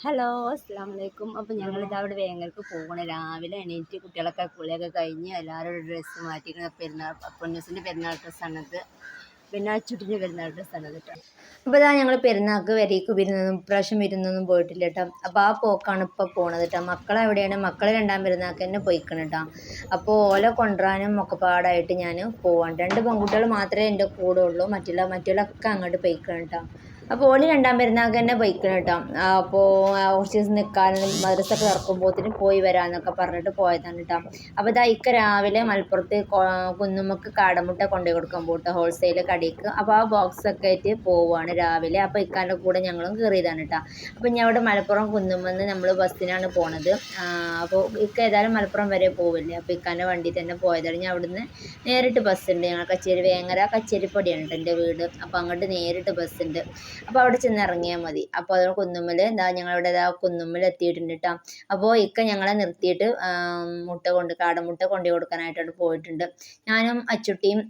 Hello അസ്സാം വലൈക്കും അപ്പോൾ ഞങ്ങളിത് അവിടെ വേങ്ങൾക്ക് പോകണം രാവിലെ എണീറ്റ് കുട്ടികളൊക്കെ കുളിയൊക്കെ കഴിഞ്ഞ് എല്ലാവരും ഡ്രസ്സ് മാറ്റിയിട്ട് പെരുന്നാൾ പൊന്നൂസിന്റെ പെരുന്നാൾ ഡ്രസ്സാണത് പിന്നെ അച്ചുട്ടിന്റെ പെരുന്നാൾ ഡ്രസ്സാണത് കേട്ടോ അപ്പോൾ ഇതാ ഞങ്ങൾ പെരുന്നാൾക്ക് വരേക്ക് വരുന്നതും ഇപ്രാവശ്യം വരുന്നൊന്നും പോയിട്ടില്ല കേട്ടോ അപ്പോൾ ആ പോക്കാണ് ഇപ്പോൾ പോണത് കേട്ടോ മക്കളെ എവിടെയാണ്? മക്കൾ രണ്ടാം പെരുന്നാൾക്ക് തന്നെ പോയിക്കണം കേട്ടോ അപ്പോൾ ഓല കൊണ്ടുവരാനും ഒക്കെ പാടായിട്ട് ഞാൻ പോവാൻ രണ്ട് പെൺകുട്ടികൾ മാത്രമേ എന്റെ കൂടെ ഉള്ളൂ. മറ്റുള്ള മറ്റുള്ളൊക്കെ അങ്ങോട്ട് പോയിക്കണം കേട്ടോ അപ്പോൾ ഓണി രണ്ടാം പെരുന്നാൾക്ക് തന്നെ പോയിക്കണം കേട്ടോ അപ്പോൾ കുറച്ച് ദിവസം നിൽക്കാനും മദ്രസൊക്കെ തുറക്കുമ്പോഴത്തേനും പോയി വരാമെന്നൊക്കെ പറഞ്ഞിട്ട് പോയതാണ് കേട്ടോ അപ്പോൾ ഇതാ ഇക്ക രാവിലെ മലപ്പുറത്ത് കുന്നുമ്മക്ക് കാടമുട്ട കൊണ്ടുപോയി കൊടുക്കാൻ പോട്ടെ ഹോൾസെയിൽ കടയ്ക്ക് അപ്പോൾ ആ ബോക്സൊക്കെ ആയിട്ട് പോവുകയാണ് രാവിലെ. അപ്പോൾ ഇക്കാന്റെ കൂടെ ഞങ്ങളും കയറിയതാണ് കേട്ടോ അപ്പോൾ ഞാൻ അവിടെ മലപ്പുറം കുന്നുമെന്ന് നമ്മൾ ബസ്സിനാണ് പോണത്. അപ്പോൾ ഇക്ക ഏതായാലും മലപ്പുറം വരെ പോവില്ലേ? അപ്പോൾ ഇക്കാന്റെ വണ്ടി തന്നെ പോയതാണ്. ഞാൻ അവിടുന്ന് നേരിട്ട് ബസ്സുണ്ട്. ഞങ്ങൾ കച്ചേരി വേങ്ങര കച്ചേരിപ്പടിയാണ് കേട്ടോ എന്റെ വീട്. അപ്പോൾ അങ്ങോട്ട് നേരിട്ട് ബസ്സുണ്ട്. അപ്പോൾ അവിടെ ചെന്ന് ഇറങ്ങിയാൽ മതി. അപ്പോൾ അത് കുന്നുമ്മൽ എന്താ ഞങ്ങളിവിടെ ഇതാ കുന്നുമ്മൽ എത്തിയിട്ടുണ്ട് കേട്ടോ അപ്പോൾ ഇക്ക ഞങ്ങളെ നിർത്തിയിട്ട് മുട്ട കൊണ്ട് കാടമുട്ട കൊണ്ടു കൊടുക്കാനായിട്ട് പോയിട്ടുണ്ട്. ഞാനും അച്ചുട്ടിയും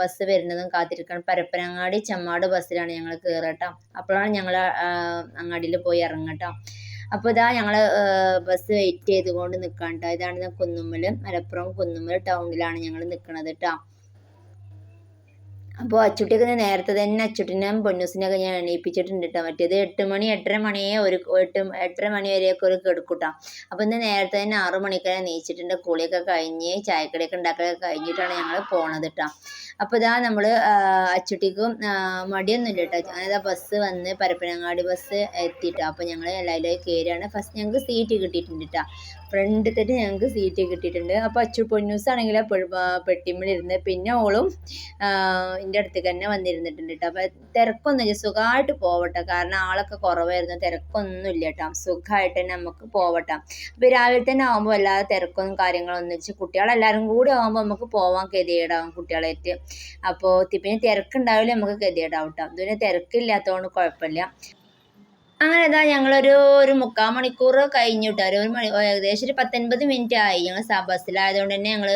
ബസ് വരുന്നതും കാത്തിരിക്കണം. പരപ്പനങ്ങാടി ചമ്മാട് ബസ്സിലാണ് ഞങ്ങൾ കയറട്ടോ അപ്പോഴാണ് ഞങ്ങൾ അങ്ങാടിയിൽ പോയി ഇറങ്ങട്ടോ അപ്പൊ അപ്പോൾ ഇതാ ഞങ്ങൾ ബസ് വെയിറ്റ് ചെയ്തുകൊണ്ട് നിക്കാണ്ട ഇതാണ് കുന്നുമ്മൽ മലപ്പുറം കുന്നുമ്മൽ ടൗണിലാണ് ഞങ്ങൾ നിൽക്കുന്നത് കേട്ടോ അപ്പോൾ അച്ചുട്ടിയൊക്കെ നേരത്തെ തന്നെ അച്ചുട്ടിനെയും പൊന്നൂസിനെയൊക്കെ ഞാൻ എണീപ്പിച്ചിട്ടുണ്ട് കേട്ടോ മറ്റേത് എട്ട് മണി എട്ടര മണിയെ ഒരു എട്ട് എട്ടര മണി വരെയൊക്കെ ഒരു കെടുക്കൂട്ടാം. അപ്പോൾ ഇന്ന് നേരത്തെ തന്നെ ആറു മണിക്കാരെ നീച്ചിട്ടുണ്ട് കുളിയൊക്കെ കഴിഞ്ഞ് ചായക്കടിയൊക്കെ ഉണ്ടാക്കലൊക്കെ കഴിഞ്ഞിട്ടാണ് ഞങ്ങൾ പോണത് കേട്ടോ അപ്പോൾ ഇതാ നമ്മൾ അച്ചുട്ടിക്കും മടിയൊന്നും മടിയൊന്നുമില്ല കേട്ടോ ഞാനിതാ ബസ് വന്ന് പരപ്പനങ്ങാടി ബസ് എത്തിയിട്ടോ അപ്പോൾ ഞങ്ങൾ എല്ലാവരും കയറിയാണ് ഫസ്റ്റ് ഞങ്ങൾക്ക് സീറ്റ് കിട്ടിയിട്ടുണ്ട് കേട്ടോ ഫ്രണ്ട് തന്നെ ഞങ്ങൾക്ക് സീറ്റ് കിട്ടിയിട്ടുണ്ട്. അപ്പോൾ അച്ചു പൊന്നൂസ് ആണെങ്കിൽ പെട്ടിമ്മലിരുന്ന് പിന്നെ ഓളും എന്റെ അടുത്തേക്ക് തന്നെ വന്നിരുന്നിട്ടുണ്ട് കേട്ടോ അപ്പോൾ തിരക്കൊന്നും സുഖമായിട്ട് പോവട്ടെ. കാരണം ആളൊക്കെ കുറവായിരുന്നു. തിരക്കൊന്നും ഇല്ല കേട്ടോ സുഖമായിട്ട് തന്നെ നമുക്ക് പോവട്ടെ. അപ്പോൾ രാവിലെ തന്നെ ആകുമ്പോൾ അല്ലാതെ തിരക്കൊന്നും കാര്യങ്ങളൊന്നും വെച്ച് കുട്ടികളെല്ലാവരും കൂടി ആകുമ്പോൾ നമുക്ക് പോവാൻ ഗതികേടാവും കുട്ടികളായിട്ട്. അപ്പോൾ പിന്നെ തിരക്കുണ്ടാവില്ല നമുക്ക് ഗതികേടാവും കേട്ടോ ഇതിന് തിരക്കില്ലാത്തതുകൊണ്ട് കുഴപ്പമില്ല. അങ്ങനെ ഇതാ ഞങ്ങളൊരു ഒരു മുക്കാൽ മണിക്കൂർ കഴിഞ്ഞിട്ട് ഒരു മണി ഏകദേശം ഒരു പത്തൊൻപത് മിനിറ്റ് ആയി ഞങ്ങൾ ബസ്സിലായതുകൊണ്ട് തന്നെ ഞങ്ങൾ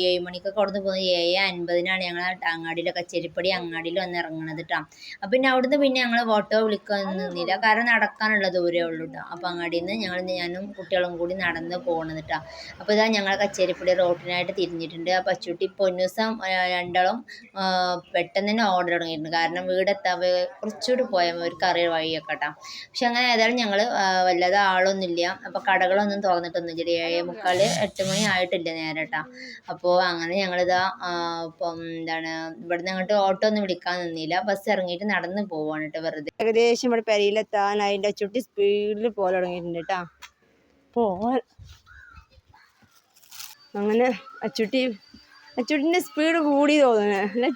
ഏഴ് മണിക്കൊക്കെ അവിടുന്ന് പോകുന്നത്. ഏഴ് അൻപതിനാണ് ഞങ്ങൾ അങ്ങാടിയിലെ കച്ചേരിപ്പടി അങ്ങാടിയിൽ വന്ന് ഇറങ്ങണത് കേട്ടോ അപ്പം പിന്നെ അവിടുന്ന് പിന്നെ ഞങ്ങൾ ഓട്ടോ വിളിക്കാൻ നിന്നില്ല കാരണം നടക്കാനുള്ള ദൂരമേ ഉള്ളൂ കേട്ടോ അപ്പം അങ്ങാടിയിൽ നിന്ന് ഞങ്ങൾ ഞാനും കുട്ടികളും കൂടി നടന്ന് പോകണത് കേട്ടോ അപ്പോൾ ഇതാ ഞങ്ങൾ കച്ചേരിപ്പടി റോട്ടിനായിട്ട് തിരിഞ്ഞിട്ടുണ്ട്. ആ പച്ചൂട്ടി പൊന്നൂസം രണ്ടാളും പെട്ടെന്ന് തന്നെ ഓർഡർ തുടങ്ങിയിട്ടുണ്ട് കാരണം വീടെത്താൻ കുറച്ചുകൂടി പോയാൽ അവർക്ക് കറി വഴിയൊക്കെ കേട്ടോ പക്ഷെ അങ്ങനെ ഏതായാലും ഞങ്ങൾ വല്ലാതെ ആളൊന്നുമില്ല. അപ്പോൾ കടകളൊന്നും തുറന്നിട്ടൊന്നുമില്ല ഏഴേ മുക്കാൽ എട്ട് മണി ആയിട്ടില്ല നേരട്ടാ അപ്പോൾ അങ്ങനെ ഞങ്ങളിതാ ഇപ്പം എന്താണ് ഇവിടുന്ന് അങ്ങോട്ട് ഓട്ടോ ഒന്നും വിളിക്കാൻ നിന്നില്ല. ബസ് ഇറങ്ങിയിട്ട് നടന്ന് പോവാണ് കേട്ടോ വെറുതെ. ഏകദേശം ഇവിടെ പെരയിലെത്താൻ അതിന്റെ ചുട്ടി സ്പീഡിൽ പോലെ തുടങ്ങിയിട്ടുണ്ട് കേട്ടോ. പോ അങ്ങനെ അച്ചുട്ടി അച്ചുട്ടിന്റെ സ്പീഡ് കൂടി തോന്നുന്നു. അല്ലേ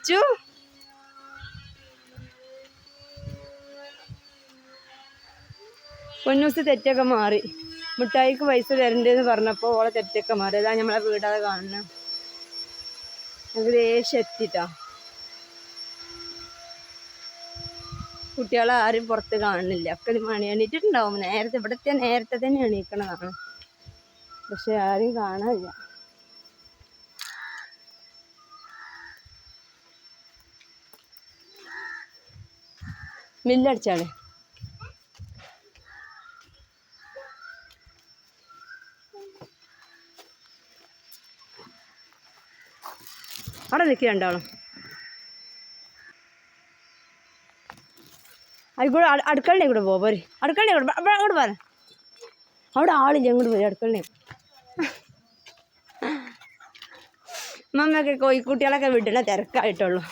പൊന്നൂസ് തെറ്റൊക്കെ മാറി. മിഠായിക്ക് പൈസ തരണ്ടെന്ന് പറഞ്ഞപ്പോൾ ഓളെ തെറ്റൊക്കെ മാറി. അതാ നമ്മളെ വീടാതെ കാണുന്നത് ഏകദേശം എത്തിട്ടാ. കുട്ടികളെ ആരും പുറത്ത് കാണുന്നില്ല. ഒക്കെ മണി എണീറ്റിട്ടുണ്ടാവും നേരത്തെ ഇവിടുത്തെ നേരത്തെ തന്നെ എണീക്കണതാണ്. പക്ഷെ ആരും കാണാനില്ല. മില്ലടിച്ചാണ് അവിടെ നിൽക്കുക രണ്ടാളും. ആയിക്കോട്ടെ അടുക്കളനെ കൂടെ പോ പോരെ. അടുക്കളനെ കൂടെ അങ്ങോട്ട് പോരെ. അവിടെ ആളില്ല അങ്ങോട്ട് പോയി അടുക്കളനെ. മമ്മയൊക്കെ കോഴിക്കുട്ടികളൊക്കെ വിടണ തിരക്കായിട്ടുള്ളൂ.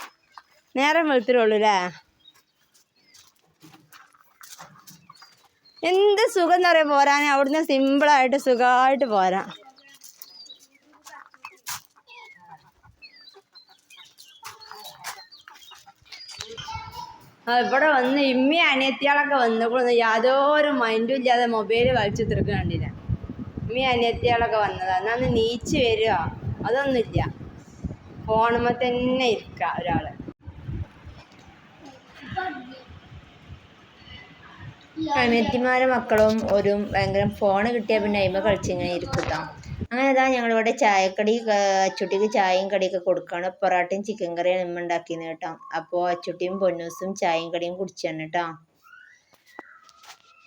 നേരം വെളുത്തിട്ടുള്ളൂ അല്ലേ എന്ത് സുഖം എന്ന് പറയാൻ പോരാൻ അവിടുന്ന് സിമ്പിളായിട്ട് സുഖമായിട്ട് പോരാം. ഇവിടെ വന്ന് ഇമ്മി അനിയത്തിയാളൊക്കെ വന്നപ്പോഴൊന്നും യാതൊരു മൈൻഡും ഇല്ലാതെ മൊബൈൽ വലിച്ചു തീർക്കണ്ടില്ല ഇമ്മി അനിയത്തിയാളൊക്കെ വന്നതാ. എന്നാ ഒന്ന് നീച്ച് വരിക. അതൊന്നുമില്ല ഫോണുമ്മ തന്നെ ഇരിക്ക ഒരാൾ. അനിയത്തിമാരും മക്കളും ഒരു ഭയങ്കര ഫോൺ കിട്ടിയാൽ പിന്നെ അയിമ കളിച്ചിങ്ങനെ ഇരിക്കൂട്ടോ അങ്ങനെ ഇതാ ഞങ്ങളിവിടെ ചായക്കടി അച്ചുട്ടിക്ക് ചായയും കടിയൊക്കെ കൊടുക്കുകയാണ് പൊറോട്ടയും ചിക്കൻ കറിയും ഇമ്മ ഉണ്ടാക്കിയെന്ന് കേട്ടോ. അപ്പോൾ അച്ചുട്ടിയും പൊന്നൂസും ചായയും കടിയും കുടിച്ചാണ് കേട്ടോ.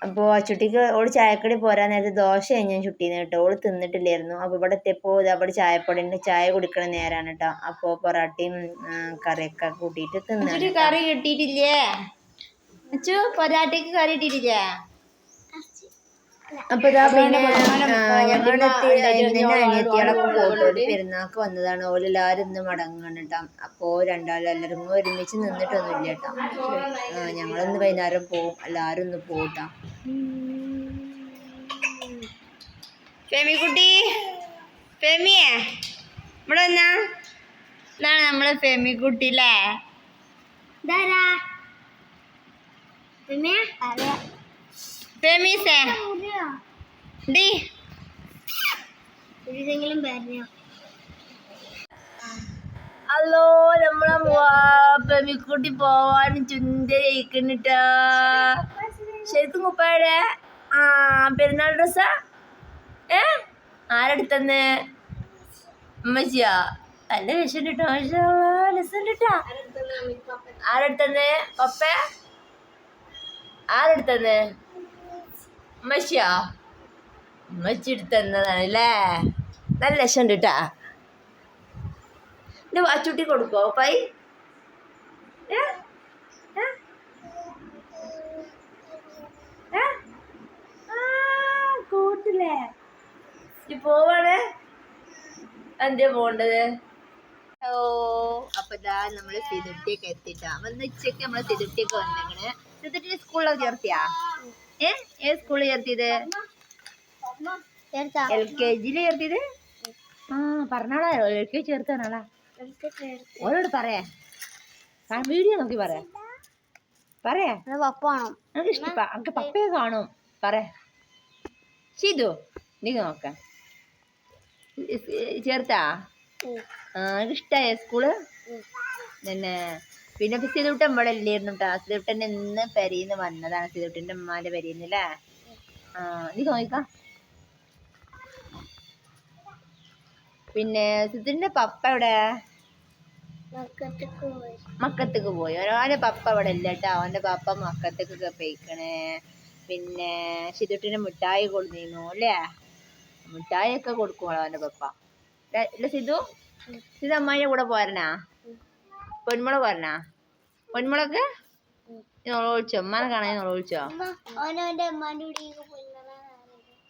അപ്പോൾ അച്ചുട്ടിക്ക് ഓൾ ചായക്കടി പോരാൻ നേരത്തെ ദോശ ഞാൻ ചുട്ടീന്ന് കേട്ടോ. ഓൾ തിന്നിട്ടില്ലായിരുന്നു. അപ്പോൾ ഇവിടെ എത്തിയപ്പോൾ അവിടെ ചായപ്പൊടിന്റെ ചായ കുടിക്കണ നേരാണ് കേട്ടോ. അപ്പോൾ പൊറോട്ടയും കറിയൊക്കെ കൂട്ടിയിട്ട് തിന്നു കറി കിട്ടിയിട്ടില്ലേ? പൊറാട്ടയ്ക്ക് കറി കിട്ടിയിട്ടില്ലേ? അപ്പൊ ഇതാ പിന്നെ ഞങ്ങളുടെ അനിയത്തികളൊക്കെ പോയിട്ട് പെരുന്നാൾക്ക് വന്നതാണ്. ഓലെല്ലാരും ഇന്ന് മടങ്ങണം കേട്ടോ. അപ്പോ രണ്ടാളും എല്ലാവരും ഒരുമിച്ച് നിന്നിട്ടൊന്നുമില്ല കേട്ടോ. ഞങ്ങളിന്ന് വൈകുന്നേരം പോവും. എല്ലാരും ഒന്ന് പോട്ടാ ഫെമിക്കുട്ടി ഫെമിയേ ഇവിടെ വന്നാ? ഇതാണ് നമ്മളെ ഫെമിക്കുട്ടി അല്ലേ? ഫെമീസേ ഡി. ഹലോ നമ്മളെ ഫെമിക്കുട്ടി പോവാൻ ചുന്തരിക്കുന്നിട്ടാ ശരിക്കും കുപ്പായുടെ ആ പെരുന്നാൾ ഡ്രസ്സാ? ഏ? ആരെടുത്തന്ന്? അമ്മച്ചിയാ? നല്ല രസം കിട്ടോ രസം കിട്ടാ ആരെടുത്തന്ന്? പപ്പ? ആരെടുത്തന്ന്? ഉമ്മച്ചിയാ? ഉമ്മച്ചി എടുത്തന്നതാണ് അല്ലേ? നല്ല രസമുണ്ട് കിട്ടാ എന്റെ വാച്ചുട്ടി കൊടുക്കോ പൈ? കൂട്ടില്ലേ? പോവാണ്. എന്തേ പോണ്ടത് ഓ അപ്പൊ ഇതാ നമ്മൾ സിതുട്ടിയൊക്കെ എത്തിട്ടാ. വന്ന് ഉച്ചയ്ക്ക് നമ്മൾ സിതുട്ടിയൊക്കെ വന്നിങ്ങനെ സിതുട്ടിനെ സ്കൂളിലൊക്കെ ചേർത്തിയാ? ഏ? സ്കൂളിൽ ചേർത്തിയത്? എൽ കെ ജിയിൽ ചേർത്തിയത്? ആ പറഞ്ഞാളാ. എൽ കെ ചേർത്താനാളാ ഓരോട് പറയാ. വീഡിയോ നോക്കി പറയാ. പറയാ. നമുക്ക് ഇഷ്ടപ്പാ. നമുക്ക് പപ്പയെ കാണും. പറയാ. ചെയ്തു നീ നോക്ക. ചേർത്താ? ആ എനിക്ക് ഇഷ്ടായ സ്കൂൾ പിന്നെ പിന്നെ സിതുട്ടൻ ഇവിടെ ഇല്ലായിരുന്നു കേട്ടോ സിതുട്ടൻ ഇന്ന് പെരീന്ന് വന്നതാണ്. സിതുട്ടന്റെ ഉമ്മാന്റെ പെരീന്ന് അല്ലേ ആ നീ നോക്കാം പിന്നെ സിതുട്ടിന്റെ പപ്പ എവിടെ? മക്കത്തേക്ക് പോയി. അവന്റെ പപ്പ ഇവിടെ ഇല്ല കേട്ടോ അവന്റെ പപ്പ മക്കത്തേക്കൊക്കെ പോയിക്കണേ. പിന്നെ സിതുട്ടിന് മിഠായി കൊടുത്തിരുന്നു അല്ലേ മിഠായി ഒക്കെ കൊടുക്കും അവന്റെ പപ്പ ല്ലേ ഇല്ല സിധു സിധു അമ്മായിന്റെ കൂടെ പോരണാ പൊന്മുള പറഞ്ഞ? പൊന്മുളക്? ഒഴിച്ചോ ഉമ്മാനെ കാണാൻ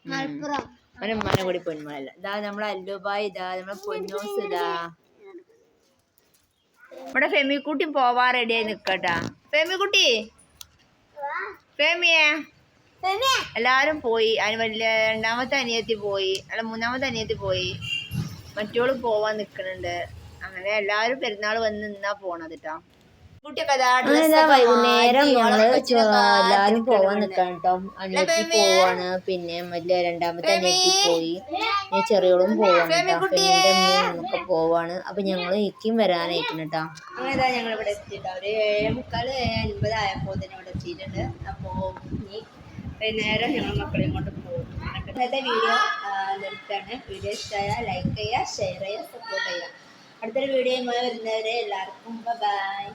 മലപ്പുറം. അവന്റെ ഉമ്മാനെ കൂടി പൊന്മുളല്ല ഇതാ നമ്മളെ അല്ലുബായ് ഇതാ നമ്മളെ പൊന്നോസ് ഇതാ. ഇവിടെ ഫെമിക്കുട്ടി പോവാ റെഡിയായി നിക്കട്ടാ. ഫെമിക്കുട്ടി? ഫെമിയേ? എല്ലാരും പോയി. അതിന് വലിയ രണ്ടാമത്തെ അനിയത്തി പോയി. അല്ല മൂന്നാമത്തെ അനിയത്തി പോയി. മറ്റോൾ പോവാൻ നിക്കണുണ്ട്. അങ്ങനെ എല്ലാരും പെരുന്നാൾ വന്ന് നിന്നാ പോണത് കേട്ടോ വൈകുന്നേരം മാറ്റി, ഞങ്ങൾ എല്ലാരും പോവാൻ. നിക്കാൻ കേട്ടോ അനിയത്തി പോവാണ്. പിന്നെ മല്ല രണ്ടാമത്തെ അനിയത്തി പോയി. പിന്നെ ചെറിയോളും പോവാണ് കേട്ടോ പെണ്ണിന്റെ മൂന്നൊക്കെ പോവാണ്. അപ്പൊ ഞങ്ങൾ ഇക്കും വരാനായിക്കുന്നു കേട്ടോ അങ്ങനെ ഞങ്ങൾ ഇവിടെ എത്തിയിട്ടോ ഒരു ഏഴ് മുക്കാൽ അൻപതായപ്പോ തന്നെ ഇവിടെ എത്തിയിട്ടുണ്ട്. അപ്പോൾ ഇനി വൈകുന്നേരം ഞങ്ങൾ മക്കളെയും കൊണ്ട് പോകും. ഇന്നത്തെ വീഡിയോ നിർത്താണ് വീഡിയോ ഇഷ്ടമായ ലൈക്ക് ചെയ്യുക ഷെയർ ചെയ്യുക സപ്പോർട്ട് ചെയ്യുക. അടുത്തൊരു വീഡിയോയുമായി വരുന്നവരെ എല്ലാവർക്കും ബൈ